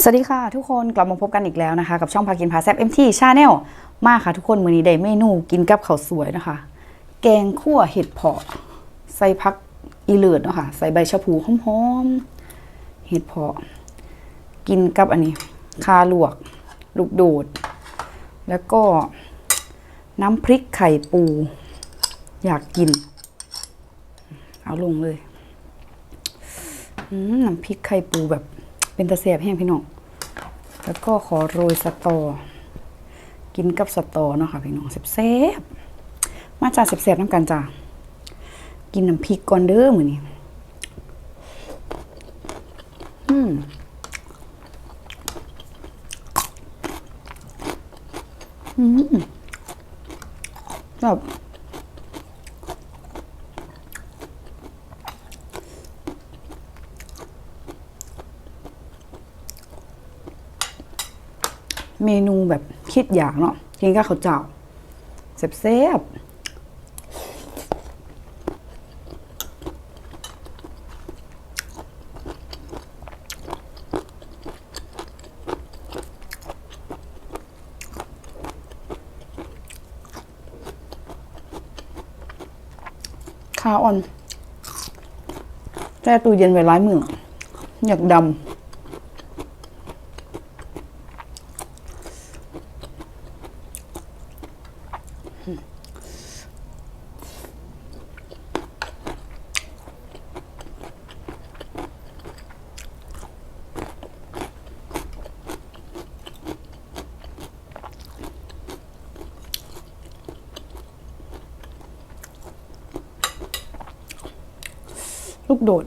สวัสดีค่ะทุกคนกลับมาพบกันอีกแล้วนะคะ กับช่องพากินพาแซบ MT Channel มาค่ะทุกคนมื้อนี้ได้เมนูกินกับข้าวสวยนะคะ แกงคั่วเห็ดเผาะใส่พักอีเลือดเนาะค่ะใส่ใบชะพูหอมๆเห็ดเผาะ กินกับอันนี้คาลวก ลูกโดด แล้วก็น้ำพริกไข่ปู อยากกิน เอาลงเลยน้ำพริกไข่ปูแบบ เป็นตะเสียบแห้งพี่น้อง แล้วก็ขอโรยสตอ กินกับสตอเนาะค่ะพี่น้องแซ่บๆมาจากแซ่บๆน้ำกันจ้ากินน้ำพริกก่อนเด้อมือนี้อืมอืมแบบ เมนูแบบคิดอยากเนาะกินกับข้าวเจ้าแซ่บข้าวอ่อนแช่ตู้เย็นไว้ร้ายมืออยากดำ ลูกโดด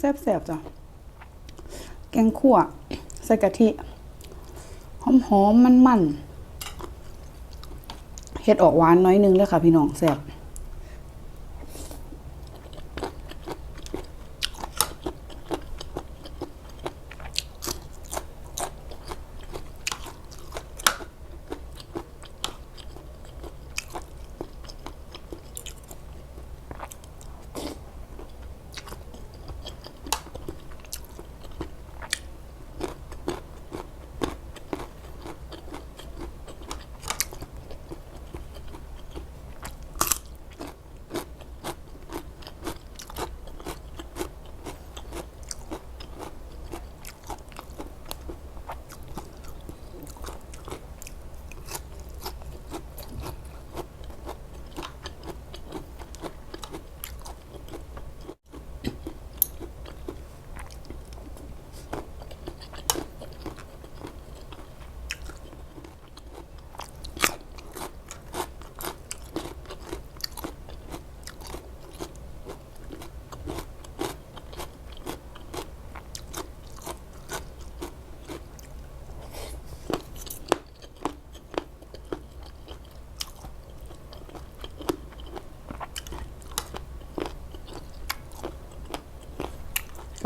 แซ่บๆจ้ะ แกงคั่วใส่กะทิ หอมๆ มันๆเห็ดออกหวานน้อยนึงเลยค่ะพี่น้องแซ่บ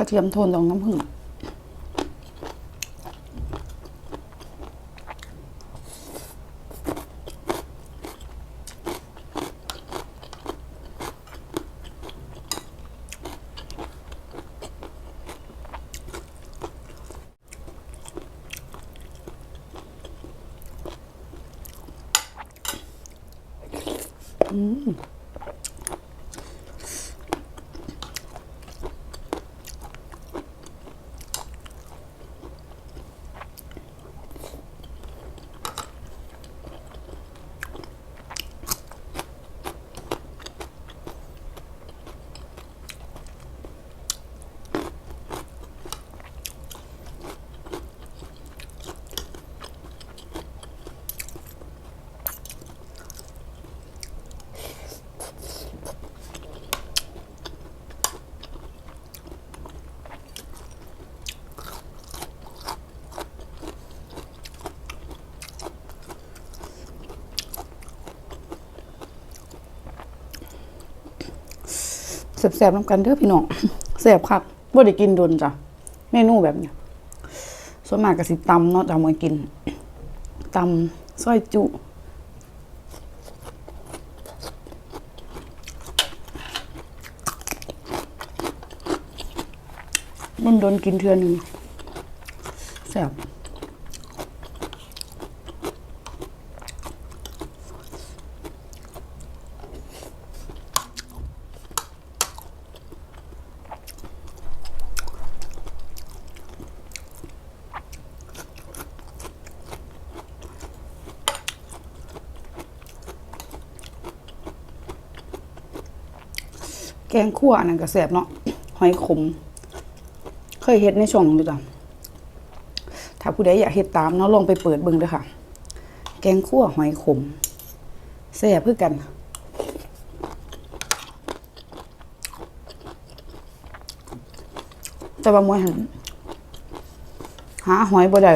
ระเทียมโทนดองน้ำผึ้ง嗯。Mm. แสบๆน้ำกันเด้อพี่น้องแสบคักบ่ได้กินโดนจ้ะเมนูแบบเนี้ยส่วนมากก็สิตำเนาะตำมากินตำซอยจุมันโดนกินเทือหนึงแสบ แกงคั่วอันนั้นก็แสบเนาะหอยขม เคยเฮ็ดในช่องอยู่จ้ะถ้าผู้ใดอยากเฮ็ดตามเนาะลองไปเปิดเบิ่งเด้อค่ะ แกงคั่วหอยขมแซ่บคือกันแต่ว่ามวยหันหาหอยบ่ได้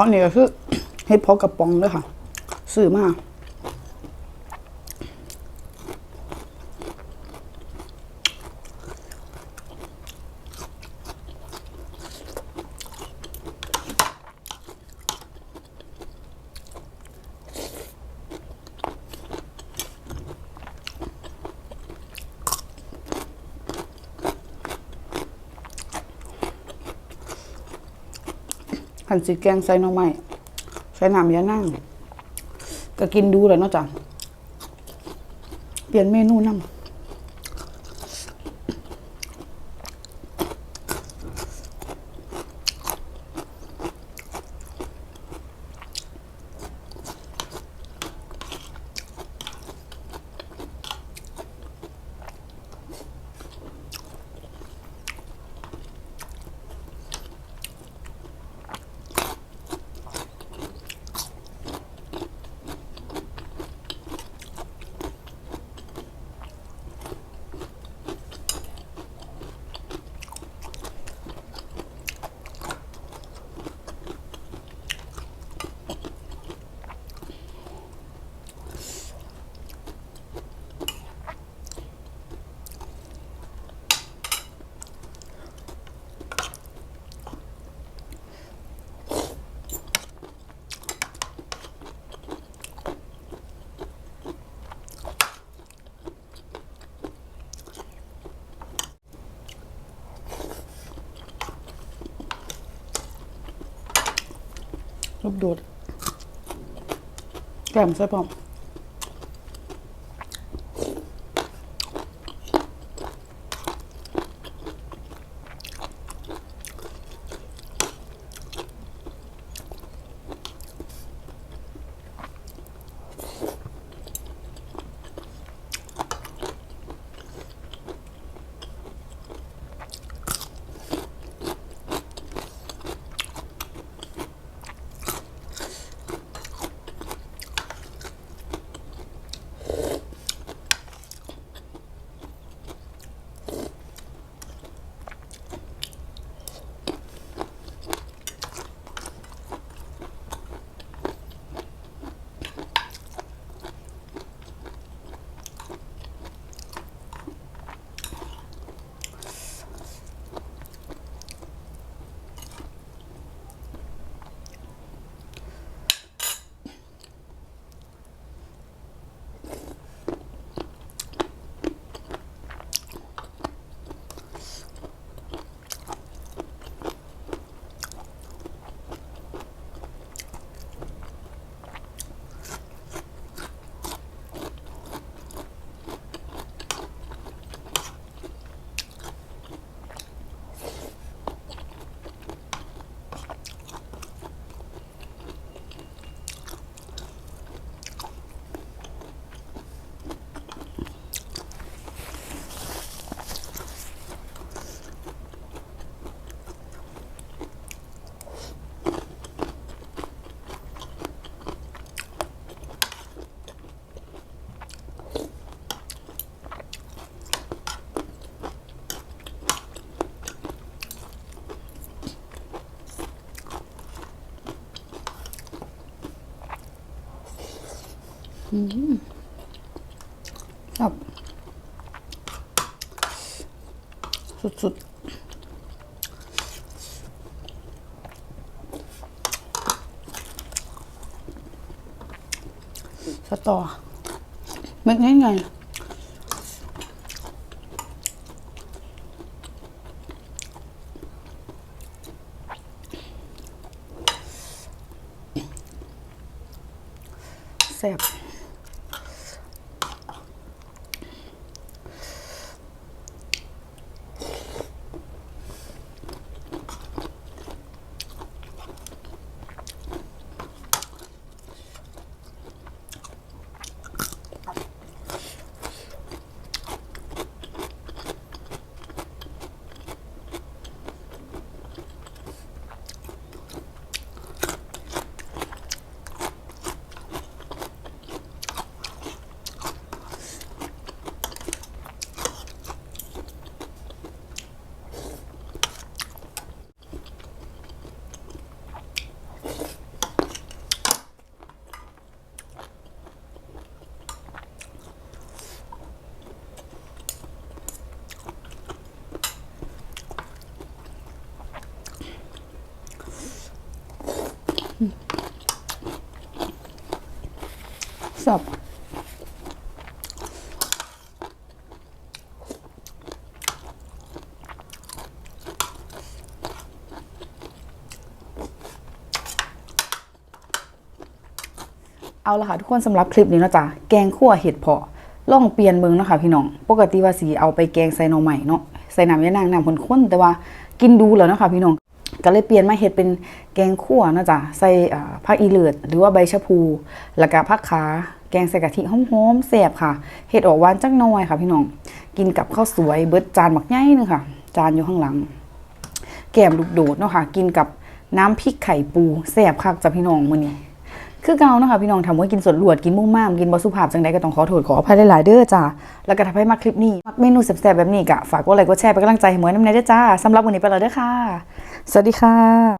เฮ็ดเพาะนี่ก็คือเฮ็ดเพาะกระป๋องเลยค่ะ ซื้อมา ผันสีแกงใส่หน่อไม้ใส่น้ำยานั่งก็กินดูแหละเนาะจ้ะเปลี่ยนเมนูนำ ลูกโดดแกมใส่พร้อม ครับสุดๆสตอเม็ดง่ายๆแซ่บ สับเอาละค่ะทุกคนสำหรับคลิปนี้นะจ๊ะแกงขั่วเห็ดเพาะล่องเปลี่ยนเมืองเนาะค่ะพี่น้อง ปกติว่าสีเอาไปแกงใส่หน่อใหม่เนาะใส่น้ำยะนางน้ำข้นๆแต่ว่ากินดูแล้วเนาะค่ะพี่น้อง ก็เลยเปลี่ยนมาเห็ดเป็นแกงขั่วนะจ๊ะใส่ผักอีเลือดหรือว่าใบชะพู แล้วก็ผักขา แกงใส่กะทิหอมๆแซ่บค่ะเห็ดออกหวานจักหน่อยค่ะ พี่น้อง กินกับข้าวสวยเบิดจานบักใหญ่หนึงค่ะ จานอยู่ข้างหลัง แกมลูกโดดเนาะค่ะ กินกับน้ำพริกไข่ปูแซ่บคักจ้ะพี่น้องมื้อนี้คือเกาเนาะค่ะพี่น้องทำไว้กินสดลวดกินมุ่งม่ามกินบอสุภาพจังใดก็ต้องขอโทษขออภัยหลายๆเด้อจ้าแล้วก็ถ้าให้มาคลิปนี้มักเมนูแซ่บๆแบบนี้ก็ฝากกดไลค์กดแชร์เป็นกำลังใจให้เหมือนน้ำในเด้อจ้าสำหรับวันนี้ไปแล้วเด้อค่ะ สวัสดีค่ะ